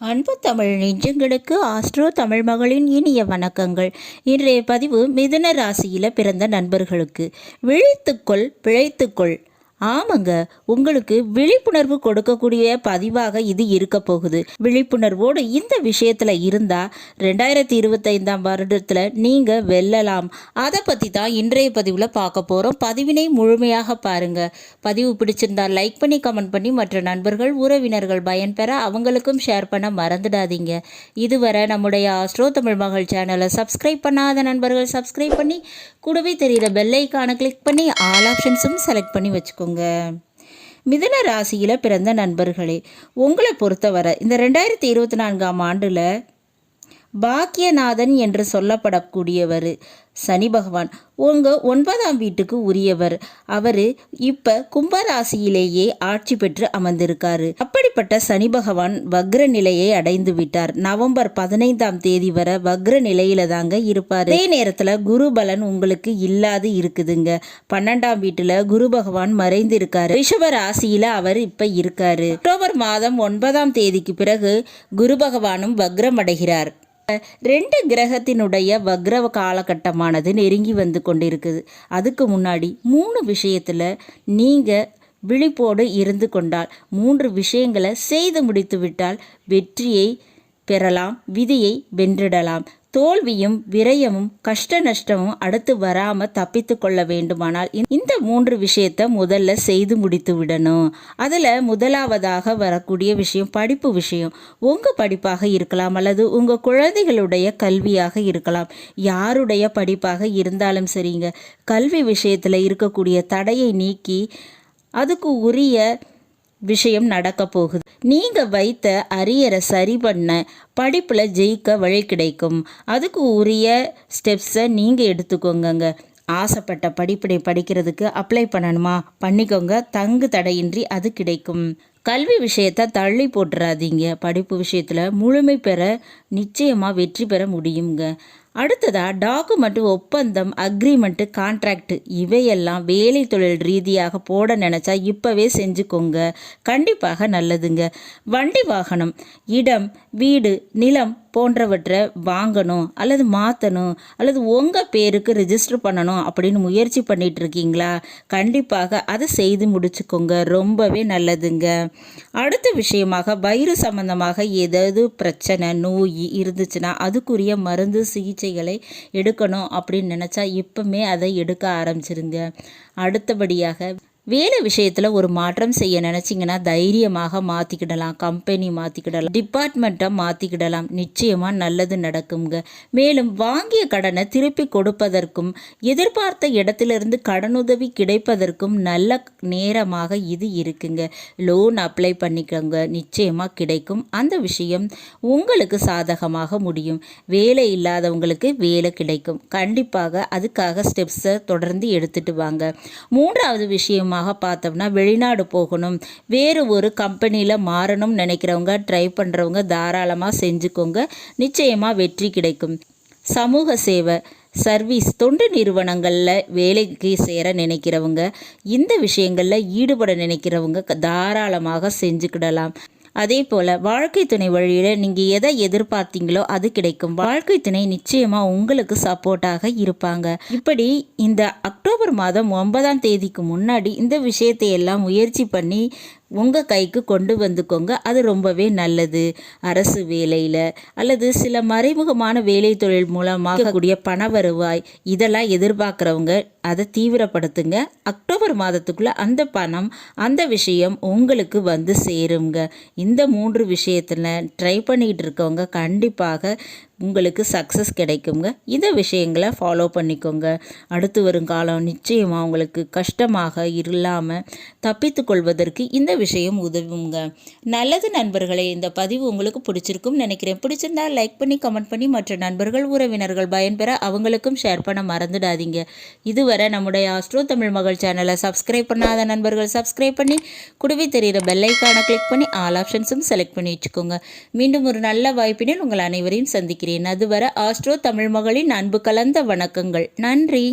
அன்பு தமிழ் நெஞ்சங்களுக்கு ஆஸ்ட்ரோ தமிழ் மகளின் இனிய வணக்கங்கள். இன்றைய பதிவு மிதுன ராசியில் பிறந்த நண்பர்களுக்கு. விழித்துக்கொள் பிழைத்துக்கொள். ஆமாங்க உங்களுக்கு விழிப்புணர்வு கொடுக்கக்கூடிய பதிவாக இது இருக்க போகுது. விழிப்புணர்வோடு இந்த விஷயத்தில் இருந்தால் ரெண்டாயிரத்தி இருபத்தைந்தாம் வருடத்தில் நீங்கள் வெல்லலாம். அதை பற்றி தான் இன்றைய பதிவில் பார்க்க போகிறோம் பதிவினை முழுமையாக பாருங்கள் பதிவு பிடிச்சிருந்தால் லைக் பண்ணி கமெண்ட் பண்ணி மற்ற நண்பர்கள் உறவினர்கள் பயன்பெற அவங்களுக்கும் ஷேர் பண்ண மறந்துடாதீங்க. இதுவரை நம்முடைய ஆஸ்ட்ரோ தமிழ் மகள் சேனலை சப்ஸ்கிரைப் பண்ணாத நண்பர்கள் சப்ஸ்கிரைப் பண்ணி கூடவே தெரிகிற பெல்லைக்கான கிளிக் பண்ணி ஆல் ஆப்ஷன்ஸும் செலக்ட் பண்ணி வச்சுக்கோங்க. மிதன ராசியில் பிறந்த நண்பர்களே உங்களை பொறுத்தவரை இந்த ரெண்டாயிரத்தி இருபத்தி நான்காம் ஆண்டில் பாக்கியநாதன் என்று சொல்லப்படக்கூடியவர். சனி பகவான் உங்கள் ஒன்பதாம் வீட்டுக்கு உரியவர். அவர் இப்போ கும்பராசியிலேயே ஆட்சி பெற்று அமர்ந்திருக்காரு. அப்படிப்பட்ட சனி பகவான் வக்ர நிலையை அடைந்து விட்டார். நவம்பர் பதினைந்தாம் தேதி வரை வக்ர நிலையில தாங்க இருப்பார். அதே நேரத்தில் குரு பலன் உங்களுக்கு இல்லாது இருக்குதுங்க. பன்னெண்டாம் வீட்டில் குரு பகவான் மறைந்து இருக்காரு ரிஷப ராசியில் அவர் இப்போ இருக்காரு. அக்டோபர் மாதம் ஒன்பதாம் தேதிக்கு பிறகு குரு பகவானும் வக்ரம் அடைகிறார். ரெண்டு கிரகத்தினுடைய வக்ர காலகட்டமானது நெருங்கி வந்து கொண்டிருக்குது. அதுக்கு முன்னாடி மூணு விஷயத்தில் நீங்கள் விழிப்போடு இருந்து கொண்டால் மூன்று விஷயங்களை செய்து முடித்து விட்டால் வெற்றியை பெறலாம் விதியை வென்றிடலாம். தோல்வியும் விரயமும் கஷ்ட நஷ்டமும் அடுத்து வராமல் தப்பித்து கொள்ள வேண்டுமானால் இந்த மூன்று விஷயத்த முதல்ல செய்து முடித்து விடணும். அதில் முதலாவதாக வரக்கூடிய விஷயம் படிப்பு விஷயம். உங்கள் படிப்பாக இருக்கலாம் அல்லது உங்கள் குழந்தைகளுடைய கல்வியாக இருக்கலாம். யாருடைய படிப்பாக இருந்தாலும் சரிங்க. கல்வி விஷயத்தில் இருக்கக்கூடிய தடையை நீக்கி அதுக்கு உரிய விஷயம் நடக்க போகுது. நீங்கள் வைத்த அரியரை சரி பண்ண படிப்பில் ஜெயிக்க வழி கிடைக்கும். அதுக்கு உரிய ஸ்டெப்ஸை நீங்கள் எடுத்துக்கோங்கங்க. ஆசைப்பட்ட படிப்பினை படிக்கிறதுக்கு அப்ளை பண்ணணுமா? பண்ணிக்கோங்க. தங்கு தடையின்றி அது கிடைக்கும். கல்வி விஷயத்தை தள்ளி போட்டுறாதீங்க. படிப்பு விஷயத்தில் முழுமை பெற நிச்சயமாக வெற்றி பெற முடியுங்க. அடுத்ததாக டாக்குமெண்ட் ஒப்பந்தம் அக்ரிமெண்ட்டு கான்ட்ராக்ட் இவையெல்லாம் வேலை தொழில் ரீதியாக போட நினச்சா இப்போவே செஞ்சுக்கோங்க. கண்டிப்பாக நல்லதுங்க. வண்டி வாகனம் இடம் வீடு நிலம் போன்றவற்றை வாங்கணும் அல்லது மாற்றணும் அல்லது உங்கள் பேருக்கு ரிஜிஸ்டர் பண்ணணும் அப்படின்னு முயற்சி பண்ணிட்டு இருக்கீங்களா? கண்டிப்பாக அதை செய்து முடிச்சுக்கோங்க. ரொம்பவே நல்லதுங்க. அடுத்த விஷயமாக வயிறு சம்மந்தமாக ஏதாவது பிரச்சனை நோய் இருந்துச்சுன்னா அதுக்குரிய மருந்து சிகிச்சை சிகிச்சைகளை எடுக்கணும் அப்படின்னு நினச்சா இப்போமே அதை எடுக்க ஆரம்பிச்சிருங்க. அடுத்தபடியாக வேலை விஷயத்தில் ஒரு மாற்றம் செய்ய நினச்சிங்கன்னா தைரியமாக மாற்றிக்கிடலாம் கம்பெனி மாற்றிக்கிடலாம் டிபார்ட்மெண்ட்டை மாற்றிக்கிடலாம் நிச்சயமாக நல்லது நடக்குங்க மேலும் வாங்கிய கடனை திருப்பி கொடுப்பதற்கும் எதிர்பார்த்த இடத்திலிருந்து கடனுதவி கிடைப்பதற்கும் நல்ல நேரமாக இது இருக்குங்க. லோன் அப்ளை பண்ணிக்கோங்க. நிச்சயமாக கிடைக்கும். அந்த விஷயம் உங்களுக்கு சாதகமாக முடியும். வேலை இல்லாதவங்களுக்கு வேலை கிடைக்கும். கண்டிப்பாக அதுக்காக ஸ்டெப்ஸை தொடர்ந்து எடுத்துட்டு வாங்க. மூன்றாவது விஷயமாக உதாரணமாக பார்த்தோம்னா வெளிநாடு போகணும். வேறு ஒரு கம்பெனியில் மாறணும்னு நினைக்கிறவங்க ட்ரை பண்ணுறவங்க தாராளமாக செஞ்சுக்கோங்க. நிச்சயமாக வெற்றி கிடைக்கும். சமூக சேவை சர்வீஸ் தொண்டு நிறுவனங்களில் வேலைக்கு சேர நினைக்கிறவங்க இந்த விஷயங்களில் ஈடுபட நினைக்கிறவங்க தாராளமாக செஞ்சுக்கிடலாம். அதே போல் வாழ்க்கை துணை வழியில் நீங்கள் எதை எதிர்பார்த்தீங்களோ அது கிடைக்கும். வாழ்க்கை துணை நிச்சயமாக உங்களுக்கு சப்போர்ட்டாக இருப்பாங்க. இப்படி இந்த அக்டோபர் மாதம் ஒன்பதாம் தேதிக்கு முன்னாடி இந்த விஷயத்தை எல்லாம் முயற்சி பண்ணி உங்கள் கைக்கு கொண்டு வந்துக்கோங்க. அது ரொம்பவே நல்லது. அரசு வேலையில் அல்லது சில மறைமுகமான வேலை தொழில் மூலமாக கூடிய பண வருவாய் இதெல்லாம் எதிர்பார்க்குறவங்க அதை தீவிரப்படுத்துங்க. அக்டோபர் மாதத்துக்குள்ளே அந்த பணம் அந்த விஷயம் உங்களுக்கு வந்து சேருங்க. இந்த மூன்று விஷயத்தில் ட்ரை பண்ணிக்கிட்டு இருக்கவங்க கண்டிப்பாக உங்களுக்கு சக்ஸஸ் கிடைக்குங்க. இந்த விஷயங்களை ஃபாலோ பண்ணிக்கோங்க. அடுத்து வரும் காலம் நிச்சயமாக உங்களுக்கு கஷ்டமாக இல்லாமல் தப்பித்து கொள்வதற்கு இந்த விஷயம் உதவுங்க. நல்லது நண்பர்களே இந்த பதிவு உங்களுக்கு பிடிச்சிருக்கும் நினைக்கிறேன். பிடிச்சிருந்தா லைக் பண்ணி கமெண்ட் பண்ணி மற்ற நண்பர்கள் உறவினர்கள் பயன்பெற அவங்களுக்கும் ஷேர் பண்ண மறந்துடாதீங்க. இதுவரை நம்முடைய ஆஸ்ட்ரோ தமிழ் மகள் சேனலை சப்ஸ்கிரைப் பண்ணாத நண்பர்கள் சப்ஸ்கிரைப் பண்ணி குடுவி தெரிகிற பெல்லைக்கான கிளிக் பண்ணி ஆல் ஆப்ஷன்ஸும் செலக்ட் பண்ணி வச்சுக்கோங்க. மீண்டும் ஒரு நல்ல வாய்ப்பினில் உங்கள் அனைவரையும் சந்திக்கிறேன். இருக்கிறேன் அதுவரை ஆஸ்ட்ரோ தமிழ் மகளின் அன்பு கலந்த வணக்கங்கள். நன்றி.